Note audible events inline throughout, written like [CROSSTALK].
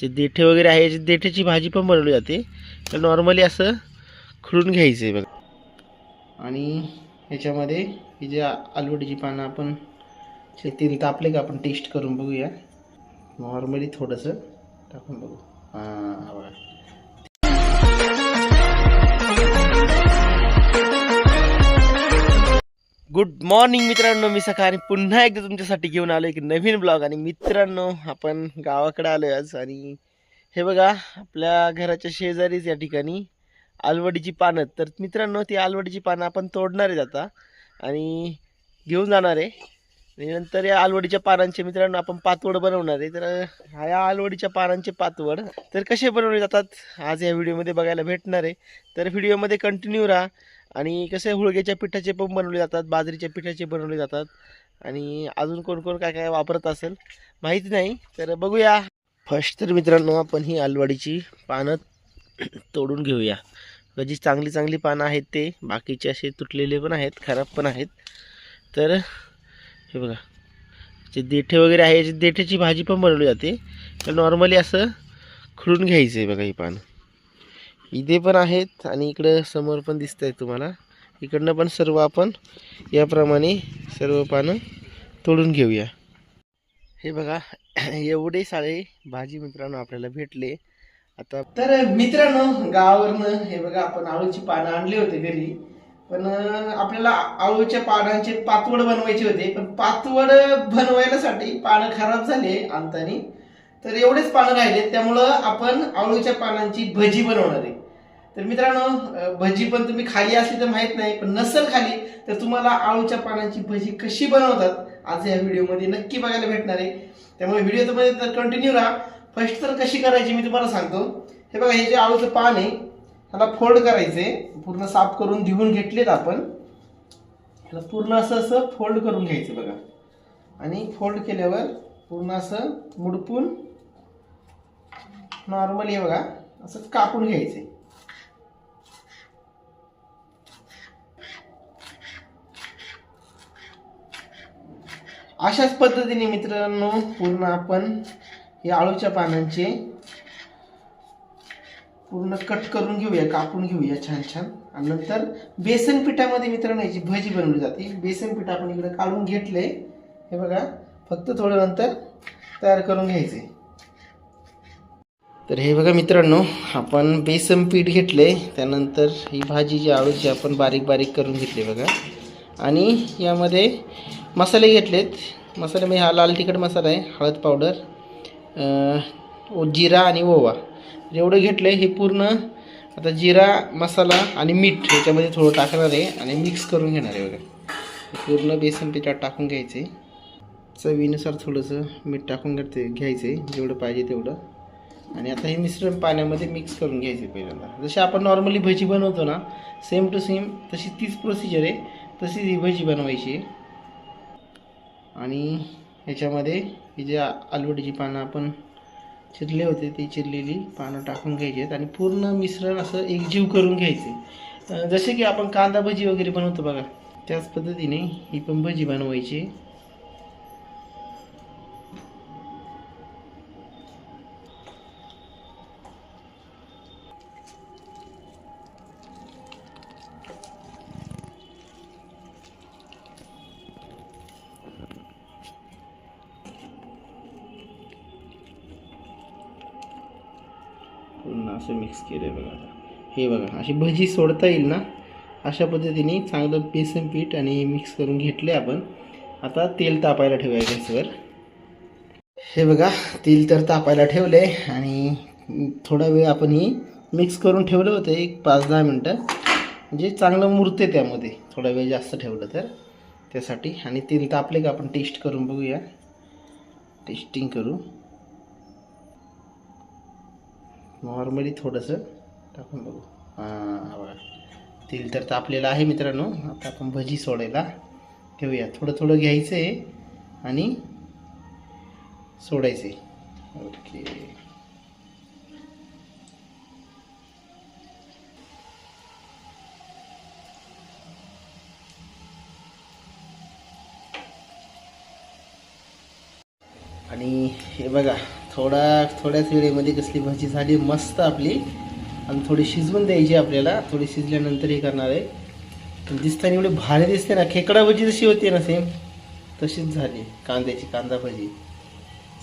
जे देठे वगैरे आहे जे देठेची भाजी पण बनवली जाते. तर नॉर्मली असं खुडून घ्यायचं आहे बघा. आणि ह्याच्यामध्ये ही जे आलवडीची पानं आपण तेल तापले का आपण टेस्ट करून बघूया. नॉर्मली थोडंसं टाकून बघू. हां हा बघा. गुड मॉर्निंग मित्रांनो मी सकाळी पुन्हा एकदा तुमच्यासाठी घेऊन आलो एक नवीन ब्लॉग आणि मित्रांनो आपण गावाकडे आलो आज आणि हे बघा आपल्या घराच्या शेजारीच या ठिकाणी आलवडीची पानं तर मित्रांनो ती आलवडीची पानं आपण तोडणार आहेत आता आणि घेऊन जाणार आहे. आणि नंतर या आलवडीच्या पानांचे मित्रांनो आपण पातवड बनवणार आहे. तर हा या आलवडीच्या पानांचे पातवड तर कसे बनवले जातात आज या व्हिडिओमध्ये बघायला भेटणार आहे. तर व्हिडिओमध्ये कंटिन्यू राहा. आणि कसे हुळग्याच्या पिठाचे पण बनवले जातात बाजरीच्या पिठाचे बनवले जातात. आणि अजून कोण कोण काय काय वापरत असेल माहिती नाही. तर बघूया. फर्स्ट तर मित्रांनो आपण ही आलवाडीची पानं [CLEARS THROAT] तोडून घेऊया. जी चांगली चांगली पानं आहेत ते बाकीचे असे तुटलेले पण आहेत खराब पण आहेत. तर हे बघा. जे देठे वगैरे आहे जे देठेची भाजी पण बनवली जाते. तर नॉर्मली असं खुडून घ्यायचं आहे बघा ही पानं. इथे पण आहेत आणि इकडं समोर पण दिसत आहेत तुम्हाला. इकडनं पण सर्व आपण याप्रमाणे सर्व पानं तोडून घेऊया. हे बघा एवढे सारे भाजी मित्रांनो आपल्याला भेटले. आता तर मित्रांनो गावावरनं हे बघा आपण आळूची पानं आणली होते घरी. पण आपल्याला आळूच्या पानांचे पातवड बनवायचे होते. पण पातवड बनवायलासाठी पानं खराब झाले आणतानी तर एवढेच पानं राहिले. त्यामुळं आपण आवळूच्या पानांची भजी बनवणार आहे. तर मित्रांनो भजी पण तुम्ही खाली असली तर माहीत नाही पण नसल खाली तर तुम्हाला आळूच्या पानांची भजी कशी बनवतात आज या व्हिडिओमध्ये नक्की बघायला भेटणार आहे. त्यामुळे व्हिडिओ तुम्ही तर कंटिन्यू राहा. फर्स्ट तर कशी करायची मी तुम्हाला सांगतो. हे बघा हे जे आळूचं पान आहे ह्याला फोल्ड करायचे पूर्ण साफ करून धुवून घेतलेत आपण. ह्याला पूर्ण असं असं फोल्ड करून घ्यायचं बघा. आणि फोल्ड केल्यावर पूर्ण असं मुडपून नॉर्मली बघा. असं कापून घ्यायचे अशाच पद्धतीने मित्रांनो पूर्ण आपण हे आळूच्या पानांचे पूर्ण कट करून घेऊया कापून घेऊया छान छान. आणि नंतर बेसन पिठामध्ये मित्रांनो याची भजी बनवली जाते. बेसन पीठ आपण इकडे काढून घेतले हे बघा फक्त थोडं नंतर तयार करून घ्यायचे तर हे बघा मित्रांनो आपण बेसन पीठ घेतले त्यानंतर ही भाजी जी आळूची आपण बारीक बारीक करून घेतली बघा. आणि यामध्ये मसाले घेतलेत. म्हणजे हा लाल तिखट मसाला आहे हळद पावडर जिरा आणि ओवा. एवढं घेतलं हे पूर्ण आता जिरा मसाला आणि मीठ याच्यामध्ये थोडं टाकणार आहे आणि मिक्स करून घेणार आहे बघा. पूर्ण बेसन पिठात टाकून घ्यायचे. चवीनुसार थोडंसं मीठ टाकून घेते घ्यायचं आहे जेवढं पाहिजे तेवढं. आणि आता हे मिश्रण पाण्यामध्ये मिक्स करून घ्यायचे पहिल्यांदा. जशी आपण नॉर्मली भजी बनवतो ना सेम टू सेम तशी तीच प्रोसिजर आहे तशीच ही भजी बनवायची आणि ह्याच्यामध्ये ही जे आलवडीची पानं आपण चिरले होते ती चिरलेली पानं टाकून घ्यायची आहेत. आणि पूर्ण मिश्रण असं एकजीव करून घ्यायचे जसे की आपण कांदा भजी वगैरे बनवतो बघा त्याच पद्धतीने ही पण भजी बनवायची पूर्ण असं मिक्स केलं आहे बघा आता. हे बघा अशी भजी सोडता येईल ना अशा पद्धतीने चांगलं बेसन पीठ आणि मिक्स करून घेतले आपण. आता तेल तापायला ठेवूया गॅसवर. हे बघा तेल तर तापायला ठेवले आणि थोडा वेळ आपण ही मिक्स करून ठेवलं होतं एक पाच दहा मिनटं. म्हणजे चांगलं मुरते त्यामध्ये थोडा वेळ जास्त ठेवलं तर. त्यासाठी. आणि तेल तापले का आपण टेस्ट करून बघूया. टेस्टिंग करू. नॉर्मली थोडंसं टाकून बघू. हां बघा. तेल तर तापलेलं आहे मित्रांनो. आता आपण भजी सोडायला ठेवूया थोडं थोडं घ्यायचं आहे आणि सोडायचं आहे ओके. आणि हे बघा. थोडा थोड्याच वेळेमध्ये कसली भाजी झाली मस्त आपली. आणि थोडी शिजवून द्यायची आपल्याला. थोडी शिजल्यानंतर हे करणार आहे. पण दिसताना एवढी भारी दिसते ना. खेकडा भजी जशी होती ना सेम तशीच झाली. कांद्याची कांदा भजी.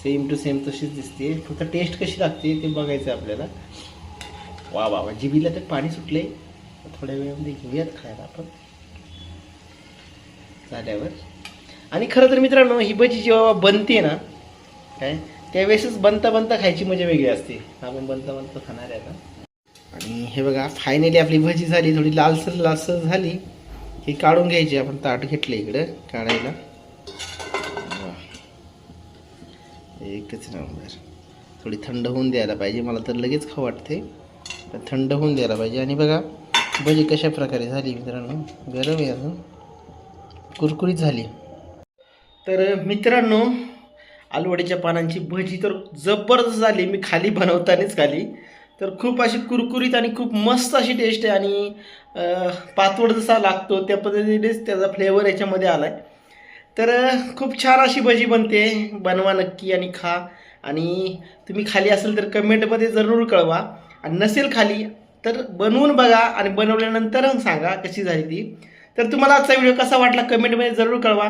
सेम टू सेम तशीच दिसते. फक्त टेस्ट कशी लागते ते बघायचं आहे आपल्याला. वा वा वा. जिबीला तर पाणी सुटले थोड्या वेळामध्ये घेऊयात खायला आपण. झाल्यावर. आणि खरं तर मित्रांनो ही भजी जेव्हा बनते ना काय त्यावेळेसच बनता बनता खायची मजा वेगळी असते. आपण बनता बनता खाणार आहे आता. आणि हे बघा फायनली आपली भजी झाली थोडी लालसर लालसर झाली. ही काढून घ्यायची आपण ताट घेतलं इकडं काढायला. एकच नंबर थोडी थंड होऊन द्यायला पाहिजे मला तर लगेच खाऊ वाटते. पण थंड होऊन द्यायला पाहिजे. आणि बघा भजी कशा प्रकारे झाली मित्रांनो. गरम आहे अजून. कुरकुरीत झाली. तर मित्रांनो आलूवडीच्या पानांची भजी तर जबरदस्त झाली. मी खाली बनवतानाच खाली. तर खूप अशी कुरकुरीत आणि खूप मस्त अशी टेस्ट आहे आणि पातोड पातवड जसा लागतो त्या पद्धतीनेच त्याचा फ्लेवर याच्यामध्ये आला आहे तर खूप छान अशी भजी बनते. बनवा नक्की आणि खा. आणि तुम्ही खाली असेल तर कमेंटमध्ये जरूर कळवा. आणि नसेल खाली तर बनवून बघा आणि बनवल्यानंतर सांगा कशी झाली ती. तर तुम्हाला आजचा व्हिडिओ कसा वाटला कमेंटमध्ये जरूर कळवा.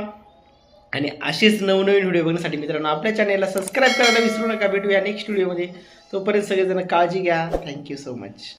आणि असेच नवनवीन व्हिडिओ बघण्यासाठी मित्रांनो आपल्या चॅनेलला सबस्क्राईब करायला विसरू नका. भेटूया नेक्स्ट व्हिडिओमध्ये तोपर्यंत सगळेजण काळजी घ्या. Thank you so much